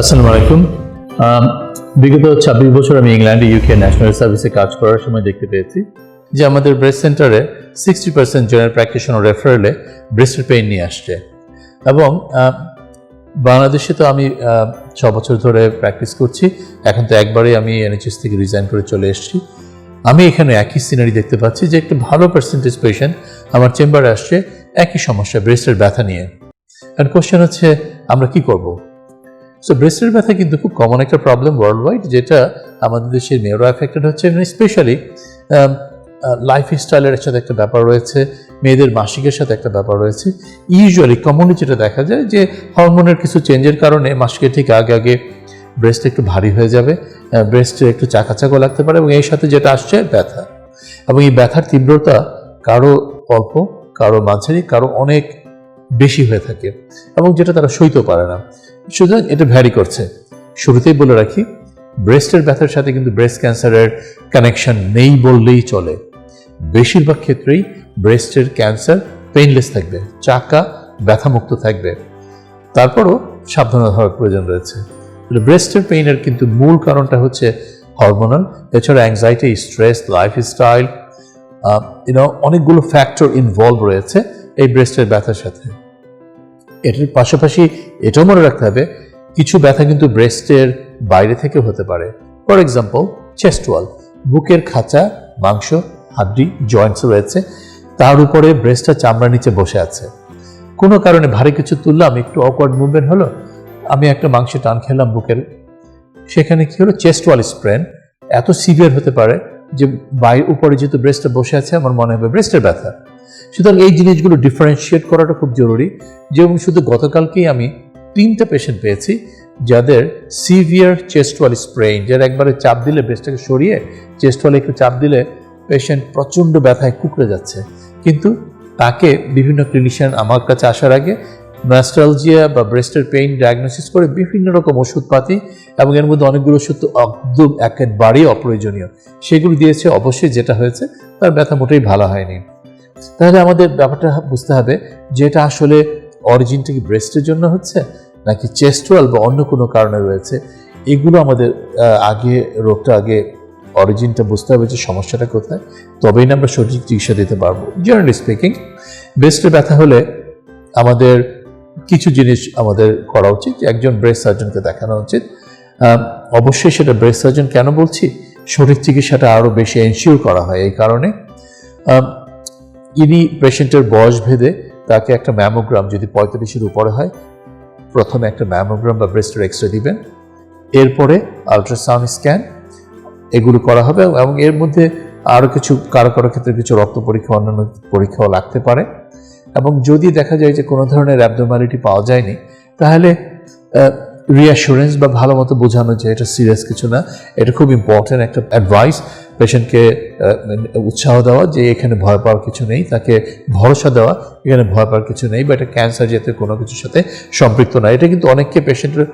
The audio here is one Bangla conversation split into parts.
আসসালামু আলাইকুম। বিগত ছাব্বিশ বছর আমি ইংল্যান্ডে ইউকে ন্যাশনাল সার্ভিসে কাজ করার সময় দেখতে পেয়েছি যে আমাদের ব্রেস্ট সেন্টারে সিক্সটি পার্সেন্ট জেনারেল প্র্যাকটিশনার রেফারেলে ব্রেস্টের পেইন নিয়ে আসছে। এবং বাংলাদেশে তো আমি ছ বছর ধরে প্র্যাকটিস করছি। এখন তো একবারেই আমি এনএচএস থেকে রিজাইন করে চলে এসেছি। আমি এখানে একই সিনারি দেখতে পাচ্ছি যে একটা ভালো পার্সেন্টেজ পেশেন্ট আমার চেম্বারে আসছে, একই সমস্যা ব্রেস্টের ব্যথা নিয়ে। আর কোশ্চেন হচ্ছে, আমরা কি করব? সো ব্রেস্টের ব্যথা কিন্তু খুব কমন একটা প্রবলেম ওয়ার্ল্ড ওয়াইড যেটা আমাদের দেশের মেয়েরা এফেক্টেড হচ্ছে এবং স্পেশালি লাইফ স্টাইলের সাথে একটা ব্যাপার রয়েছে, মেয়েদের মাসিকের সাথে একটা ব্যাপার রয়েছে। ইউজুয়ালি কমনলি যেটা দেখা যায় যে হরমোনের কিছু চেঞ্জের কারণে মাসিকের ঠিক আগে আগে ব্রেস্ট একটু ভারী হয়ে যাবে ব্রেস্টে একটু চাকাচাকো লাগতে পারে, এবং এর সাথে যেটা আসছে, ব্যথা। এবং এই ব্যথার তীব্রতা কারও অল্প, কারও মাঝারি, কারও অনেক বেশি হয়ে থাকে এবং যেটা তারা সইতেও পারে না। সুতরাং এটা ভ্যারি করছে। শুরুতেই বলে রাখি ব্রেস্টের ব্যথার সাথে কিন্তু ব্রেস্ট ক্যান্সারের কানেকশন নেই বললেই চলে। বেশিরভাগ ক্ষেত্রেই ব্রেস্টের ক্যান্সার পেইনলেস থাকবে, চাকা ব্যথামুক্ত থাকবে। তারপরও সাবধানতা হওয়ার প্রয়োজন রয়েছে। ব্রেস্টের পেইনের কিন্তু মূল কারণটা হচ্ছে হরমোনাল এছাড়া anxiety stress lifestyle you know অনেকগুলো ফ্যাক্টর ইনভলভ রয়েছে এই ব্রেস্টের ব্যথার সাথে। এটার পাশাপাশি এটাও মনে রাখতে হবে, কিছু ব্যথা কিন্তু ব্রেস্টের বাইরে থেকে হতে পারে। ফর এক্সাম্পল চেস্ট ওয়াল বুকের খাঁচা, মাংস, হাড্ডি জয়েন্টস রয়েছে, তার উপরে ব্রেস্টটা চামড়ার নিচে বসে আছে। কোনো কারণে ভারী কিছু তুললাম একটু অকওয়ার্ড মুভমেন্ট হলো, আমি একটা মাংসে টান খেলাম বুকের। সেখানে কি হলো? চেস্ট ওয়াল স্প্রেন এত সিভিয়ার হতে পারে যে বাইরের উপরে যেহেতু ব্রেস্টটা বসে আছে, আমার মনে হবে ব্রেস্টের ব্যথা। সুতরাং এই জিনিসগুলো ডিফারেন্সিয়েট করাটা খুব জরুরি যেমন শুধু গতকালকেই আমি তিনটা পেশেন্ট পেয়েছি যাদের সিভিয়ার চেস্ট ওয়াল স্প্রেইন যার একবারে চাপ দিলে ব্রেস্টটাকে সরিয়ে চেস্ট ওয়ালে একটু চাপ দিলে পেশেন্ট প্রচণ্ড ব্যথায় কুকড়ে যাচ্ছে। কিন্তু তাকে বিভিন্ন ক্লিনিশিয়ান আমার কাছে আসার আগে ম্যাস্টালজিয়া বা ব্রেস্টের পেইন ডায়াগনোসিস করে বিভিন্ন রকম ওষুধপাতি এবং এর মধ্যে অনেকগুলো ওষুধ তো একদম একেবারেই অপ্রয়োজনীয়। সেগুলো দিয়েছে, অবশ্যই যেটা হয়েছে, তার ব্যথা মোটেই ভালো হয়নি। তাহলে আমাদের ব্যাপারটা বুঝতে হবে যে এটা আসলে অরিজিনটা কি ব্রেস্টের জন্য হচ্ছে, নাকি চেস্টওয়াল বা অন্য কোনো কারণে রয়েছে? এগুলো আমাদের আগে রোগটা আগে অরিজিনটা বুঝতে হবে যে সমস্যাটা কোথায়। তবেই না আমরা সঠিক চিকিৎসা দিতে পারব। জেনারেলি স্পিকিং ব্রেস্টের ব্যথা হলে আমাদের কিছু জিনিস আমাদের করা উচিত একজন ব্রেস্ট সার্জনকে দেখানো উচিত। অবশ্যই সেটা ব্রেস্ট সার্জন কেন বলছি? সঠিক চিকিৎসাটা আরও বেশি এনশিওর করা হয় এই কারণে। ইনি পেশেন্টের বয়স ভেদে তাকে একটা ম্যামোগ্রাম যদি পঁয়তাল্লিশের উপরে হয়, প্রথমে একটা ম্যামোগ্রাম বা ব্রেস্টের এক্স রে দিবেন। এরপরে আলট্রাসাউন্ড স্ক্যান এগুলো করা হবে এবং এর মধ্যে আরও কিছু কারও কারও ক্ষেত্রে কিছু রক্ত পরীক্ষা, অন্যান্য পরীক্ষাও লাগতে পারে। এবং যদি দেখা যায় যে কোনো ধরনের অ্যাবনর্মালিটি পাওয়া যায়নি, তাহলে রিঅ্যাসুরেন্স বা ভালো মতো বোঝানো যে এটা সিরিয়াস কিছু না, এটা খুব ইম্পর্টেন্ট একটা অ্যাডভাইস পেশেন্টকে উৎসাহ দেওয়া যে এখানে ভয় পাওয়ার কিছু নেই, তাকে ভরসা দেওয়া, এখানে ভয় পাওয়ার কিছু নেই, বা এটা ক্যান্সার জাতীয় কোনো কিছুর সাথে সম্পৃক্ত না। এটা কিন্তু অনেককে পেশেন্টের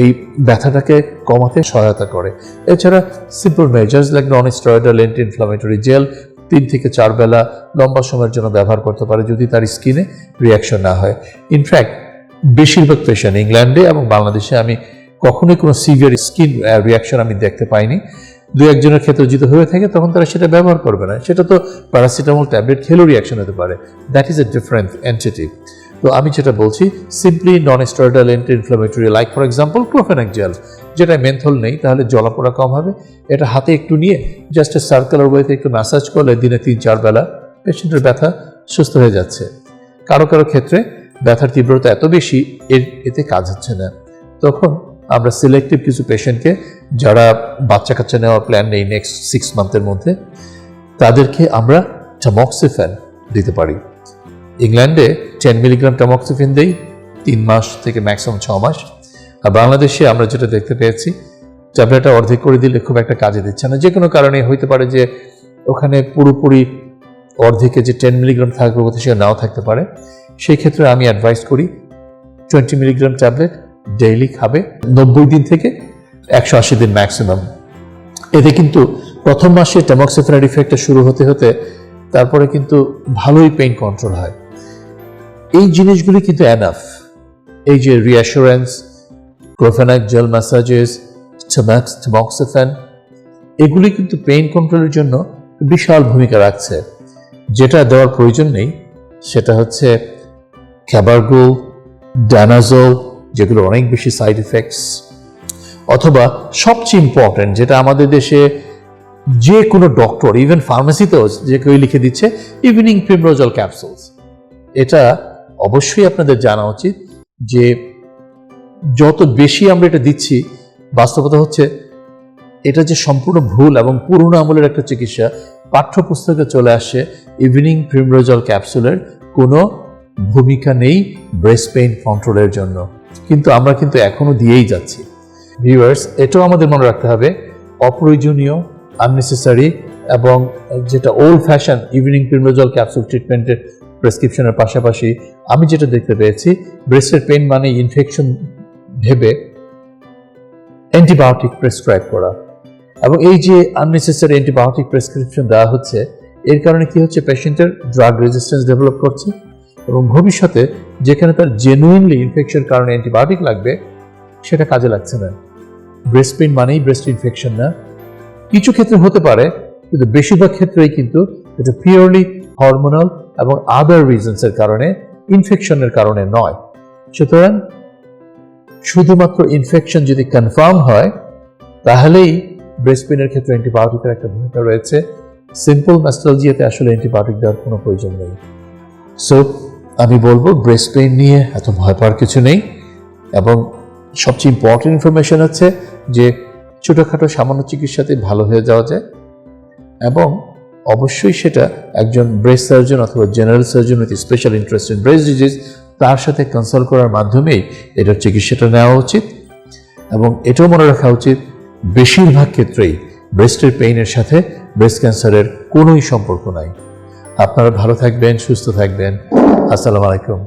এই ব্যথাটাকে কমাতে সহায়তা করে। এছাড়া simple measures like non steroidal anti inflammatory gel তিন থেকে চার বেলা লম্বা সময়ের জন্য ব্যবহার করতে পারে যদি তার স্কিনে রিয়াকশন না হয়। ইনফ্যাক্ট বেশিরভাগ পেশেন্ট ইংল্যান্ডে এবং বাংলাদেশে আমি কখনোই কোনো সিভিয়ার স্কিন রিয়াকশন আমি দেখতে পাইনি। দু একজনের ক্ষেত্রে যদি হয়ে থাকে, তখন তারা সেটা ব্যবহার করবে না। সেটা তো প্যারাসিটামল ট্যাবলেট খেলেও রিয়াকশন হতে পারে। That is a different entity তো আমি যেটা বলছি simply non steroidal anti inflammatory like for example diclofenac gel যেটা মেন্থল নেই, তাহলে জলাপোড়া কম হবে। এটা হাতে একটু নিয়ে জাস্ট সার্কুলার ওয়েতে একটু ম্যাসাজ করলে দিনে তিন চার বেলা পেশেন্টের ব্যথা সুস্থ হয়ে যাচ্ছে। কারও কারও ক্ষেত্রে ব্যথার তীব্রতা এত বেশি, এর এতে কাজ হচ্ছে না। তখন আমরা সিলেক্টিভ কিছু পেশেন্টকে যারা বাচ্চা কাচ্চা নেওয়ার প্ল্যান নেই নেক্সট সিক্স মান্থের মধ্যে, তাদেরকে আমরা টামক্সিফেন দিতে পারি। ইংল্যান্ডে টেন মিলিগ্রাম টামক্সিফেন দেই, তিন মাস থেকে ম্যাক্সিমাম ছ মাস। আর বাংলাদেশে আমরা যেটা দেখতে পেয়েছি ট্যাবলেটটা অর্ধেক করে দিলে খুব একটা কাজে দিচ্ছে না। যে কোনো কারণে হইতে পারে যে ওখানে পুরোপুরি অর্ধেকে যে টেন মিলিগ্রাম থাকার কথা সেটা নাও থাকতে পারে। সেই ক্ষেত্রে আমি অ্যাডভাইস করি টোয়েন্টি মিলিগ্রাম ট্যাবলেট ডেইলি খাবে নব্বই দিন থেকে একশো আশি দিন ম্যাক্সিমাম এতে কিন্তু প্রথম মাসে ট্যামক্সিফেনের ইফেক্টটা শুরু হতে হতে তারপরে কিন্তু ভালোই পেইন কন্ট্রোল হয়। এই জিনিসগুলি কিন্তু অ্যানাফ এই যে রিঅ্যাসুরেন্স ক্লোফেনাক জেল ম্যাসাজেস ট্যামাক্স ট্যামক্সিফেন এগুলি কিন্তু পেইন কন্ট্রোলের জন্য বিশাল ভূমিকা রাখছে। যেটা দেওয়ার প্রয়োজন নেই, সেটা হচ্ছে ক্যাবারগোল ড্যানাজোল যেগুলো অনেক বেশি সাইড ইফেক্টস অথবা সবচেয়ে ইম্পর্টেন্ট যেটা আমাদের দেশে যে কোনো ডক্টর ইভেন ফার্মেসিতেও যে কেউ লিখে দিচ্ছে ইভিনিং প্রিমরোজল ক্যাপসুলস এটা অবশ্যই আপনাদের জানা উচিত যে যত বেশি আমরা এটা দিচ্ছি, বাস্তবতা হচ্ছে এটা যে সম্পূর্ণ ভুল এবং পুরনো আমলের একটা চিকিৎসা, পাঠ্যপুস্তকে চলে আসে ইভিনিং প্রিমরোজল ক্যাপসুলের কোনো ভূমিকা নেই ব্রেস্ট পেইন কন্ট্রোলের জন্য। কিন্তু আমরা কিন্তু এখনও দিয়েই যাচ্ছি। ভিউয়ার্স এটাও আমাদের মনে রাখতে হবে, অপ্রয়োজনীয় আননেসেসারি এবং যেটা old fashion evening primrose oil capsule ট্রিটমেন্টের প্রেসক্রিপশনের পাশাপাশি আমি যেটা দেখতে পেয়েছি ব্রেস্টের পেইন মানে ইনফেকশন ভেবে অ্যান্টিবায়োটিক প্রেসক্রাইব করা। এবং এই যে আননেসেসারি অ্যান্টিবায়োটিক প্রেসক্রিপশন দেওয়া হচ্ছে, এর কারণে কি হচ্ছে পেশেন্টের ড্রাগ রেজিস্ট্যান্স ডেভেলপ করছে। এবং ভবিষ্যতে যেখানে তার জেনুইনলি ইনফেকশন কারণে অ্যান্টিবায়োটিক লাগবে, সেটা কাজে লাগছে না। ব্রেস্ট পেইন মানেই ব্রেস্ট ইনফেকশন না। কিছু ক্ষেত্রে হতে পারে, কিন্তু বেশিরভাগ ক্ষেত্রেই কিন্তু এটা পিওরলি হরমোনাল এবং আদার রিজনসের কারণে ইনফেকশনের কারণে নয়। সুতরাং, শুধুমাত্র ইনফেকশন যদি কনফার্ম হয়, তাহলেই ব্রেস্ট পেনের ক্ষেত্রে অ্যান্টিবায়োটিকের একটা ভূমিকা রয়েছে। সিম্পল ম্যাস্ট্রালজিয়াতে আসলে অ্যান্টিবায়োটিক দেওয়ার কোনো প্রয়োজন নেই। সো আমি বলব ব্রেস্ট পেইন নিয়ে এত ভয় পাওয়ার কিছু নেই এবং সবচেয়ে ইম্পর্টেন্ট ইনফরমেশন হচ্ছে যে ছোটোখাটো সামান্য চিকিৎসাতে ভালো হয়ে যাওয়া যায় এবং অবশ্যই সেটা একজন ব্রেস্ট সার্জন অথবা general surgeon with special interest in breast disease তার সাথে কনসাল্ট করার মাধ্যমেই এটার চিকিৎসাটা নেওয়া উচিত এবং এটাও মনে রাখা উচিত বেশিরভাগ ক্ষেত্রেই ব্রেস্টের পেইনের সাথে ব্রেস্ট ক্যান্সারের কোনোই সম্পর্ক নাই। আপনারা ভালো থাকবেন, সুস্থ থাকবেন। আসসালামু আলাইকুম।